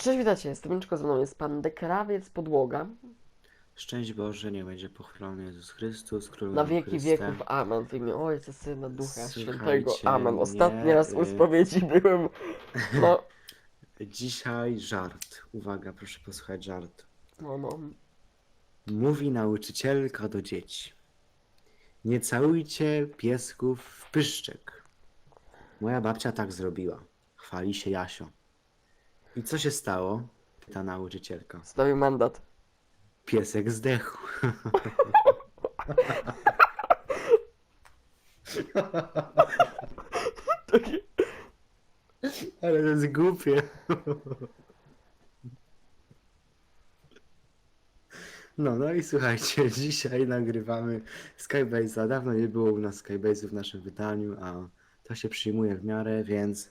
Cześć, witajcie, jestem Miczko, ze mną jest pan Dekrawiec Podłoga. Szczęść Boże, niech będzie pochwalony Jezus Chrystus, Król Na wieki Chryste. wieków, amen. W imię Ojca, Syna, Ducha Słuchajcie Świętego, amen. Ostatni mnie, raz u y- spowiedzi byłem, no, Dzisiaj żart. Uwaga, proszę posłuchać żart. no, no. Mówi nauczycielka do dzieci. Nie całujcie piesków w pyszczek. Moja babcia tak zrobiła. Chwali się Jasio. I co się stało? Pyta nauczycielka. Stawił mandat. Piesek zdechł. Ale to jest głupie. No, no i słuchajcie, dzisiaj nagrywamy Skybase'a. Dawno nie było u nas Skybase'u w naszym wydaniu, a to się przyjmuje w miarę, więc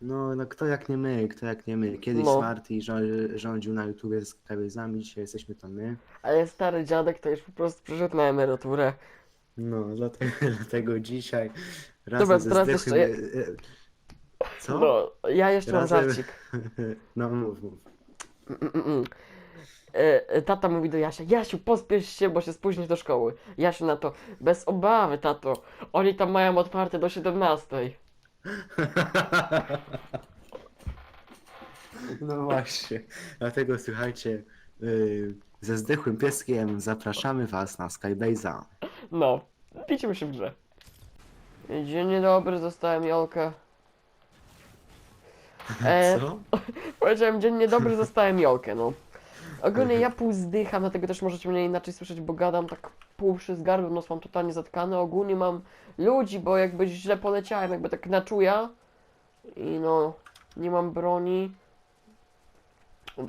no, no kto jak nie my, kto jak nie my. Kiedyś No. Smarty rzą- rządził na YouTubie z Skybase'ami, dzisiaj jesteśmy to my. Ale stary dziadek to już po prostu przyszedł na emeryturę. No, dlatego, dlatego dzisiaj razem Dobra, ze teraz jeszcze e, e, Co? No, ja jeszcze mam Razem- żarcik. No, mów, mów. Mm, mm, mm. E, e, Tata mówi do Jasia, Jasiu, pospiesz się, bo się spóźnisz do szkoły. Jasiu na to, bez obawy, tato. Oni tam mają otwarte do 17. No właśnie. Dlatego słuchajcie, yy, ze zdechłym pieskiem zapraszamy Was na Skybase'a. No, widzimy się w grze. Dzień dobry, zostałem Jolkę. E, Co? powiedziałem dzień niedobry, zostałem Jolkę, no. Ogólnie ja pół zdycham, dlatego też możecie mnie inaczej słyszeć, bo gadam tak pół z gardłem, nos mam totalnie zatkany. Ogólnie mam ludzi, bo jakby źle poleciałem, jakby tak na czuja. I no, nie mam broni.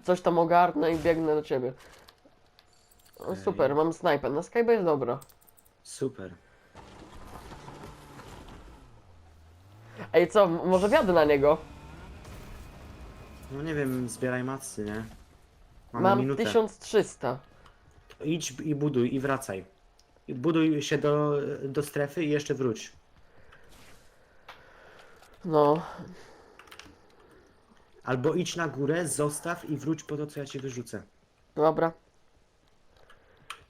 Coś tam ogarnę i biegnę do ciebie. No, super, mam snajper. Na Skype jest dobra. Super. Ej, co, m- może wjadę na niego? No nie wiem, zbieraj macy, nie? Mamy Mam minutę. 1300. Idź i buduj i wracaj. I Buduj się do, do strefy i jeszcze wróć. No, Albo idź na górę, zostaw i wróć po to, co ja Ci wyrzucę. dobra.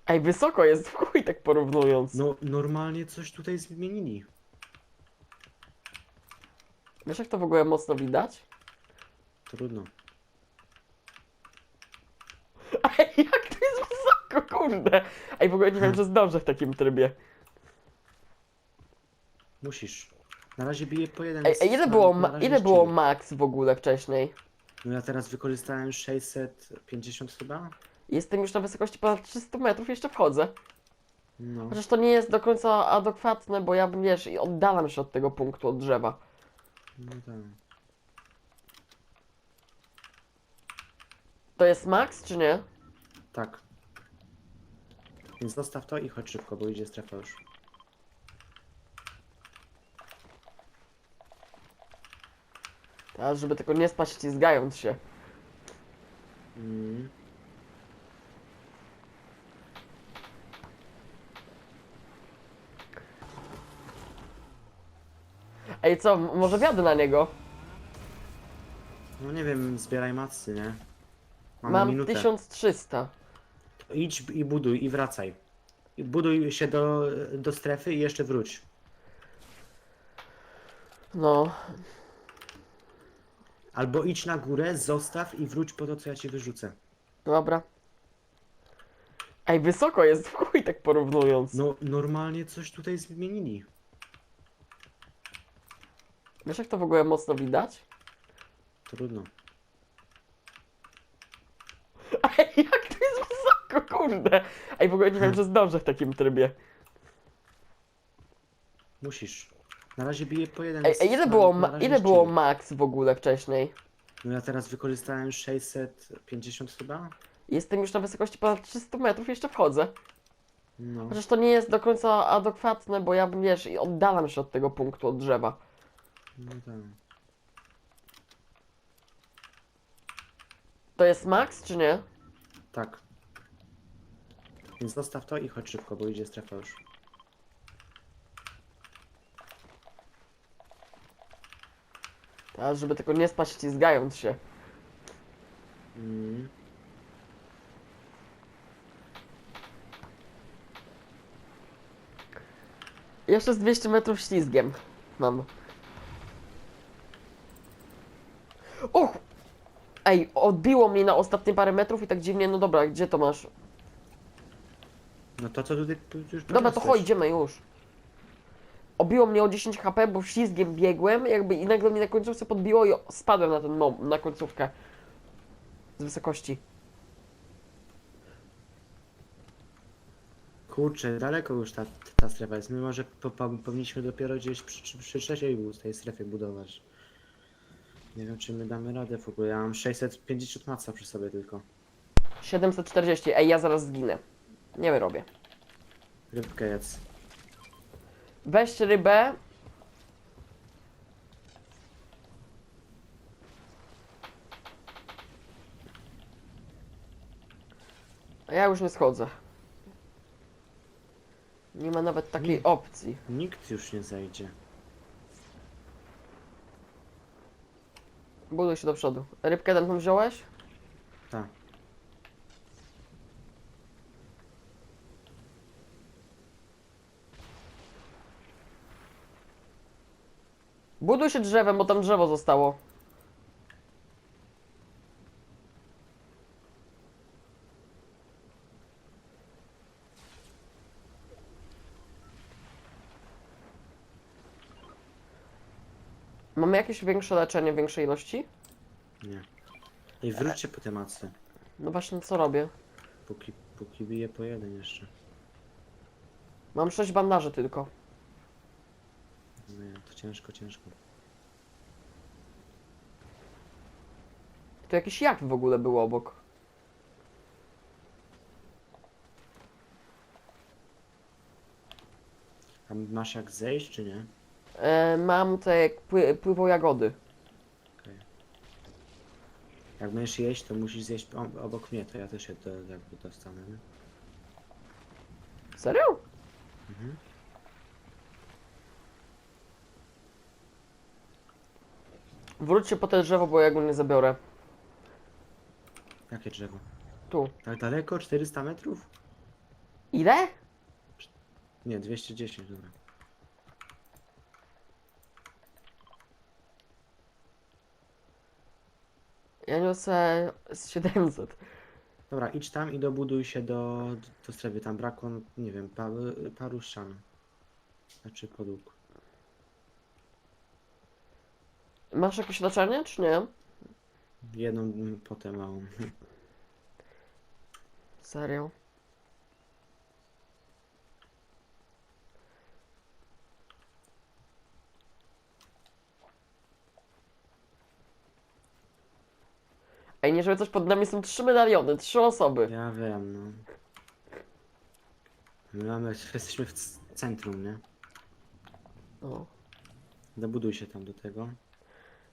Ej, wysoko jest w chuj tak porównując. No normalnie coś tutaj zmienili. Wiesz jak to w ogóle mocno widać? Trudno. Ej, jak to jest wysoko, kurde! Ej, w ogóle nie wiem, że zdążę w takim trybie. Musisz. Na razie bije po jeden. Ej, ej ile było, na ma razie ile było max w ogóle wcześniej? No ja teraz wykorzystałem 650 chyba? Jestem już na wysokości ponad 300 metrów, jeszcze wchodzę. No. Chociaż to nie jest do końca adekwatne, bo ja wiesz, i oddalam się od tego punktu, od drzewa. No tak. To jest max, czy nie? Tak. Więc zostaw to i chodź szybko, bo idzie strefa już. Teraz, żeby tylko nie spać ścigając się. Mm. Ej, co, m- może wjadę na niego? No nie wiem, zbieraj macy, nie? Mamy Mam minutę. 1300. Idź i buduj i wracaj. I Buduj się do, do strefy i jeszcze wróć. No, Albo idź na górę, zostaw i wróć po to, co ja ci wyrzucę. dobra. Ej, wysoko jest w chuj tak porównując. No normalnie coś tutaj zmienili. Wiesz jak to w ogóle mocno widać? Trudno. Ej, jak to wysoko, kurde! Ej, w ogóle nie wiem, że zdążę w takim trybie. Musisz. Na razie bije po jeden. Ej, ej ile było, na ma razie ile było max w ogóle wcześniej? No ja teraz wykorzystałem 650 chyba? Jestem już na wysokości ponad 300 metrów, jeszcze wchodzę. No. Chociaż to nie jest do końca adekwatne, bo ja wiesz, i oddalam się od tego punktu, od drzewa. No tak. To jest max, czy nie? Tak. Więc zostaw to i chodź szybko, bo idzie strefa już. Teraz, żeby tylko nie spać ścigając się. Mm. Jeszcze z 200 metrów ślizgiem mam. Och! Ej, odbiło mnie na ostatnie parę metrów i tak dziwnie, no dobra, gdzie to masz? No to co tutaj tu już Dobra, to chodź, idziemy już. Obiło mnie o 10 HP, bo ślizgiem biegłem, jakby i nagle mnie na końcówce podbiło i spadłem na ten mom, na końcówkę. Z wysokości. Kurczę, daleko już ta, ta strefa jest. Mimo, że po, po, powinniśmy dopiero gdzieś przy, przy, trzeciej z tej strefy budować. Nie wiem, czy my damy radę w ogóle. Ja mam 650 maca przy sobie tylko. 740, ej, ja zaraz zginę. Nie wyrobię. Rybkę jedz. Weź rybę. A ja już nie schodzę. Nie ma nawet takiej opcji. Nikt już nie zejdzie. Buduj się do przodu. Rybkę tam wziąłeś? Buduj się drzewem, bo tam drzewo zostało. Mamy jakieś większe leczenie, większej ilości? Nie. Ej, wróćcie po te macy. No właśnie, co robię? Póki, póki bije po jeden jeszcze. Mam sześć bandaży tylko. Nie, to ciężko, ciężko. Tu jakiś jak w ogóle był obok. A masz jak zejść, czy nie? E, mam te jak pły, pływą jagody. Jak będziesz jeść, to musisz zjeść o- obok mnie, to ja też się to jakby dostanę, nie? Serio? Mhm. Wróćcie po te drzewo, bo ja go nie zabiorę. Jakie drzewo? Tu. Tak daleko? 400 metrów? Ile? Nie, 210, dobra. Ja niosę z 700. Dobra, idź tam i dobuduj się do, do strefy. Tam brakło, nie wiem, pa, paru ścian. Znaczy podłóg. Masz jakieś leczenie, czy nie? Jedną potem małą. Serio? Ej, nie żeby coś pod nami są trzy medaliony, trzy osoby. Ja wiem, no. My mamy, jesteśmy w c- centrum, nie? O. Dobuduj się tam do tego.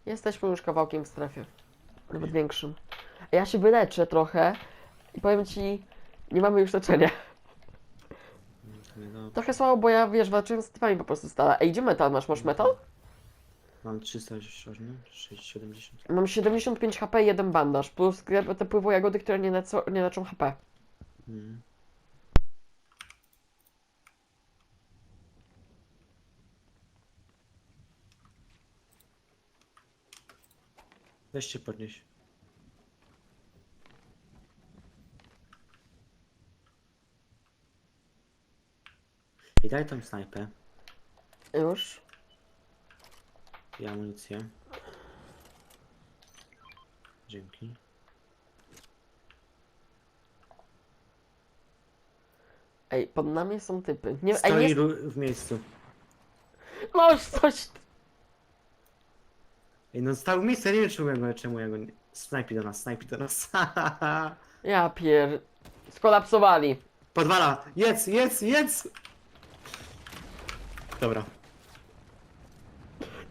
Jesteśmy już kawałkiem w strefie. Nawet większym. A ja się wyleczę trochę i powiem ci, nie mamy już leczenia. No. Trochę słabo, bo ja wiesz, walczyłem z typami po prostu stale. Ej, gdzie metal masz? Masz metal? Mam 308, 670. Mam 75 HP i jeden bandaż, plus te pływo jagody, które nie, leco, nie leczą HP. Mm. Weź się podnieś. I daj tą snajpę Już. i amunicję. Dzięki. Ej, pod nami są typy. Nie, ej, Stoi nie... w miejscu. Masz coś... Ej, no stał miejscu, ja nie wiem czemu ja go, czemu ja go nie... Snajpi do nas, snajpi do nas. Ja pier... Skolapsowali. Podwala! Jedz, jedz, jedz! Dobra.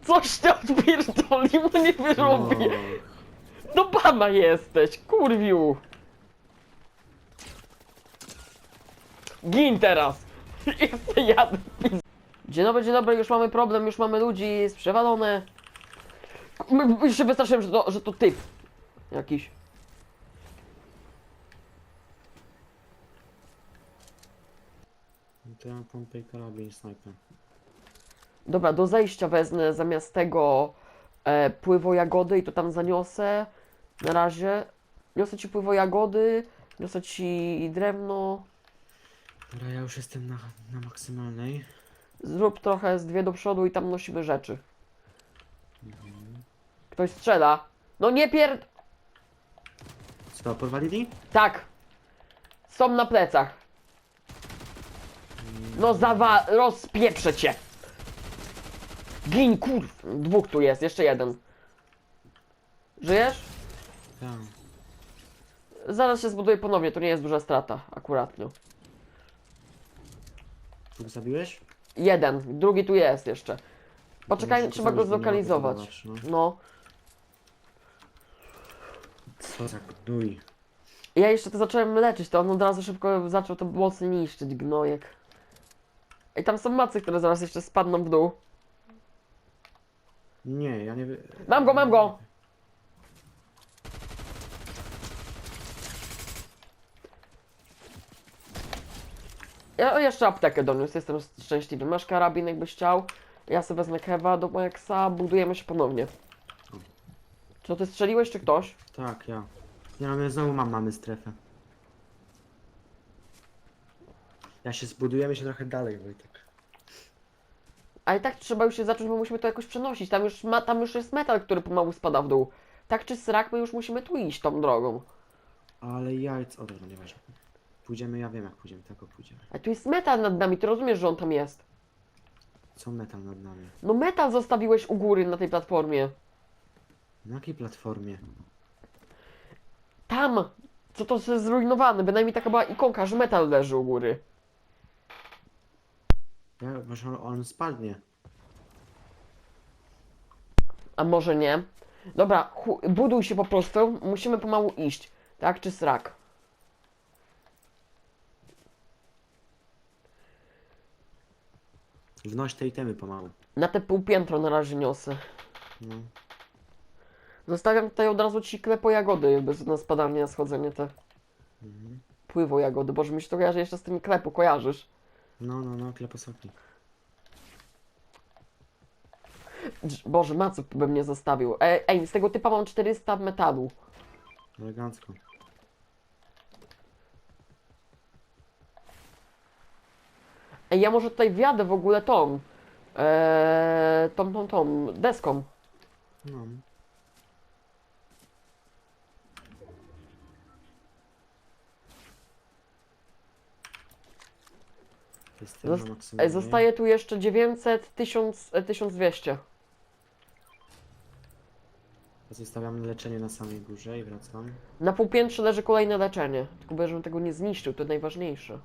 Coś ty odpierdolił, no nie wyrobię. O, Do pana jesteś, kurwiu. Gin teraz. Jeszcze jadę. Dzień dobry, dzień dobry, już mamy problem, już mamy ludzi, jest M- m- się wystraszyłem, że to, że to typ. Jakiś. To ja mam pompę i karabin snajper. Dobra, do zejścia wezmę zamiast tego e, pływo jagody i to tam zaniosę. Na razie. Niosę ci pływo jagody, niosę ci drewno. Dobra, ja już jestem na, na maksymalnej. Zrób trochę z dwie do przodu i tam nosimy rzeczy. Mhm. Ktoś strzela. No nie pierd... Co, porwalili? Tak. Są na plecach. No zawa... rozpieprzę cię. Gin, kurw. Dwóch tu jest, jeszcze jeden. Żyjesz? Tak. Zaraz się zbuduję ponownie, to nie jest duża strata, akuratnie. Dwóch zabiłeś? Jeden, drugi tu jest jeszcze. Poczekaj, trzeba go zlokalizować. budować, no. Co za gnój. Ja jeszcze to zacząłem leczyć, to on od razu szybko zaczął to mocno niszczyć, gnojek. I tam są macy, które zaraz jeszcze spadną w dół. Nie, ja nie... wy- Mam go, mam go! Ja jeszcze aptekę doniósł, jestem szczęśliwy. Masz karabin, jakbyś chciał. Ja sobie wezmę kewa do Maxa, budujemy się ponownie. Co, ty strzeliłeś, czy ktoś? Tak, ja. Nie no, my znowu mam, mamy strefę. Ja się zbudujemy się trochę dalej, Wojtek. A i tak trzeba już się zacząć, bo musimy to jakoś przenosić. Tam już, ma, tam już jest metal, który pomału spada w dół. Tak czy srak, my już musimy tu iść tą drogą. Ale jajc... O, dobra, nieważne. Pójdziemy, ja wiem jak pójdziemy, tak o pójdziemy. A tu jest metal nad nami, ty rozumiesz, że on tam jest. Co metal nad nami? No metal zostawiłeś u góry na tej platformie. Na jakiej platformie? Tam! Co to jest zrujnowane? Bynajmniej taka była ikonka, że metal leży u góry. Ja, może on, on spadnie. A może nie? Dobra, chu- buduj się po prostu. Musimy pomału iść. Tak czy srak? Wnoś te itemy pomału. Na te półpiętro na razie niosę. No. Zostawiam tutaj od razu ci klepo jagody, bez na spadanie, na schodzenie te. Mhm. Pływo jagody, boże mi się to kojarzy jeszcze z tymi klepu, kojarzysz? No, no, no, kleposoki. Dż- Boże, Macu bym nie zostawił. Ej, ej, z tego typa mam 400 metalu. Elegancko. Ej, ja może tutaj wjadę w ogóle tą. Eee, tą, tą, tą deską. No. Jestem Zos- na Ej, maksymalnie. zostaje tu jeszcze 900, 1000, e, 1200. Zostawiam leczenie na samej górze i wracam. Na półpiętrze leży kolejne leczenie. Tylko by, żebym tego nie zniszczył, to najważniejsze.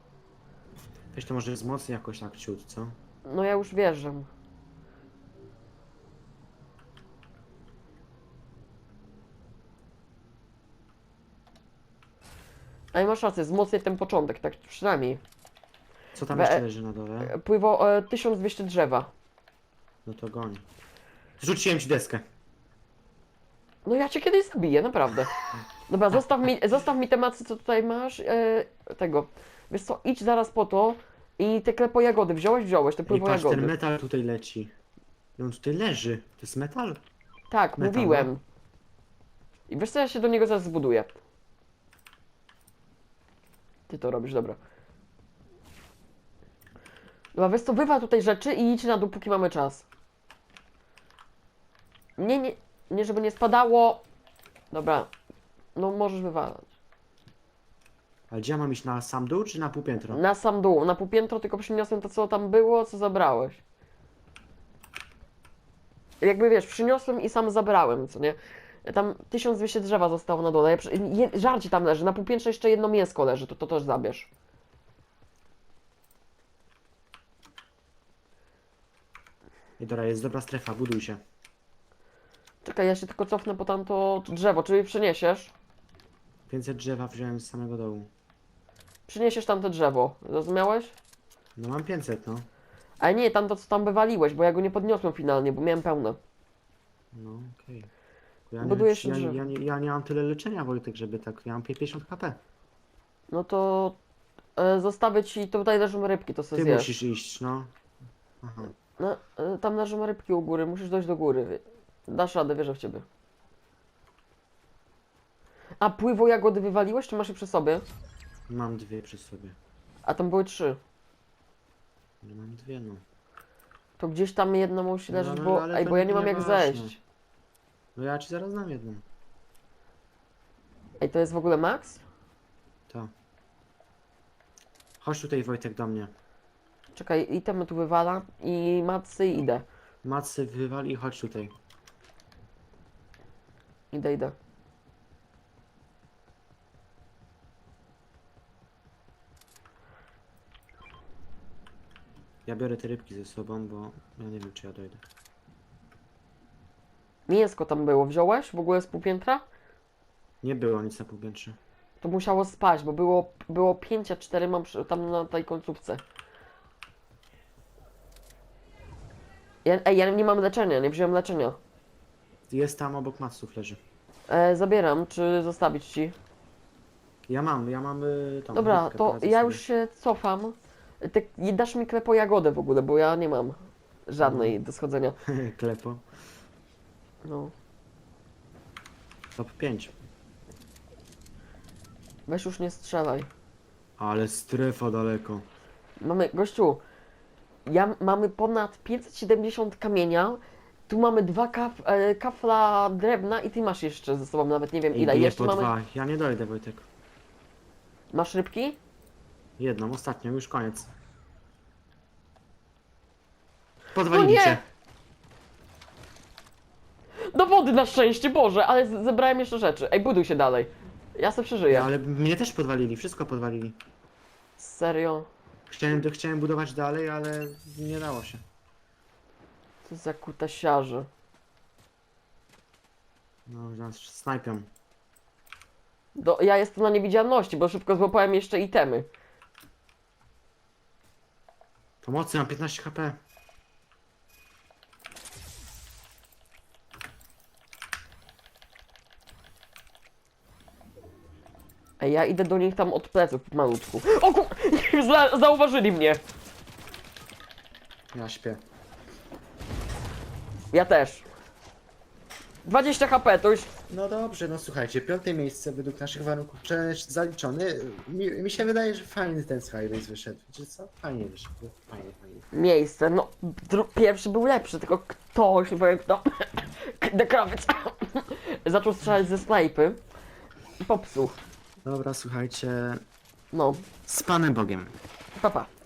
Weź to może wzmocni jakoś tak ciut, co? No ja już wierzę. Ej, masz rację, wzmocnię ten początek, tak przynajmniej. Co tam We- jeszcze leży na dole? Pływo e, 1200 drzewa. No to goń. Rzuciłem ci deskę. No ja cię kiedyś zabiję, naprawdę. Dobra, zostaw mi, zostaw mi te macy, co tutaj masz, e, tego. Wiesz co, idź zaraz po to i te klepo jagody. Wziąłeś? Wziąłeś, te I pływo patrz, ten jagody. metal tutaj leci. I on tutaj leży. To jest metal? Tak, metal, mówiłem. I wiesz co, ja się do niego zaraz zbuduję. Ty to robisz, dobra. Dobra, wiesz co, wywal tutaj rzeczy i idź na dół, póki mamy czas. Nie, nie, nie, żeby nie spadało. Dobra, no możesz wywalać. Ale gdzie ja mam iść? Na sam dół czy na półpiętro? Na sam dół, na półpiętro tylko przyniosłem to, co tam było, co zabrałeś. Jakby wiesz, przyniosłem i sam zabrałem, co nie? Tam 1200 drzewa zostało na dole. Ja przy- je- tam leży, na półpiętrze jeszcze jedno mięsko leży, to to też zabierz. I dobra, jest dobra strefa, buduj się. Czekaj, ja się tylko cofnę po tamto drzewo, czyli przyniesiesz? 500 drzewa wziąłem z samego dołu. Przyniesiesz tamte drzewo, zrozumiałeś? No mam 500, no. Ale nie, tamto co tam wywaliłeś, bo ja go nie podniosłem finalnie, bo miałem pełne. No, okej. Ja, Budujesz nie, ja, drzewo. ja, nie, ja nie mam tyle leczenia, Wojtek, żeby tak... Ja mam 50 HP. No to... E, zostawię ci, tutaj leżą rybki, to sobie Ty zjesz. musisz iść, no. Aha. No, e, tam leżą rybki u góry, musisz dojść do góry. Dasz radę, wierzę w ciebie. A pływo jagody wywaliłeś, czy masz je przy sobie? Mam dwie przy sobie. A tam były trzy. No mam dwie, no. To gdzieś tam jedna musi No, leżeć, no, bo, ale ej, to bo ja nie mam jak zejść. No ja ci zaraz dam jedną. Ej, to jest w ogóle max? Tak. Chodź tutaj Wojtek do mnie. Czekaj, itemy tu wywala i macy idę. Macy wywali i chodź tutaj. Idę, idę. Ja biorę te rybki ze sobą, bo ja nie wiem czy ja dojdę. Mięsko tam było, wziąłeś? W ogóle z pół piętra? Nie było nic na półpiętrze. To musiało spać, bo było, było 5, a 4 mam przy, tam na tej końcówce. Ja, ej, ja nie mam leczenia, nie wziąłem leczenia. Jest tam obok maców leży. E, zabieram, czy zostawić ci? Ja mam, ja mam y, Dobra, to poradzę ja sobie. już się cofam. Ty i dasz mi klepo jagodę w ogóle, bo ja nie mam żadnej do schodzenia. Klepo. No. Top 5. Weź już nie strzelaj. Ale strefa daleko. Mamy, gościu, ja, mamy ponad 570 kamienia. Tu mamy dwa kaf, e, kafla drewna i ty masz jeszcze ze sobą nawet nie wiem Ej, ile. bije Jeszcze po mamy. dwa. Ja nie dojdę Wojtek. Masz rybki? Jedną, ostatnią, już koniec. No Podwalili nie! cię. Do wody na szczęście, Boże, ale z- zebrałem jeszcze rzeczy. Ej, buduj się dalej. Ja se przeżyję. No, ale mnie też podwalili, wszystko podwalili. Serio? Chciałem, chciałem budować dalej, ale nie dało się. Co za kutasiarze. No, nas snajpią. Do, ja jestem na niewidzialności, bo szybko złapałem jeszcze itemy. Pomocy, mam 15 HP. Ej, ja idę do nich tam od pleców malutku. O ku... Za, zauważyli mnie. Ja śpię. Ja też. 20 HP, to już... No dobrze, no słuchajcie, piąte miejsce według naszych warunków challenge zaliczony. Mi, mi się wydaje, że fajny ten Skybase wyszedł. Wiecie co? Fajnie wyszedł. Fajnie, fajnie. miejsce. No, pierwszy był lepszy, tylko ktoś, nie powiem kto, dekrawiec, zaczął strzelać ze snajpy i popsuł. Dobra, słuchajcie. No, Z Panem Bogiem. papa. Pa.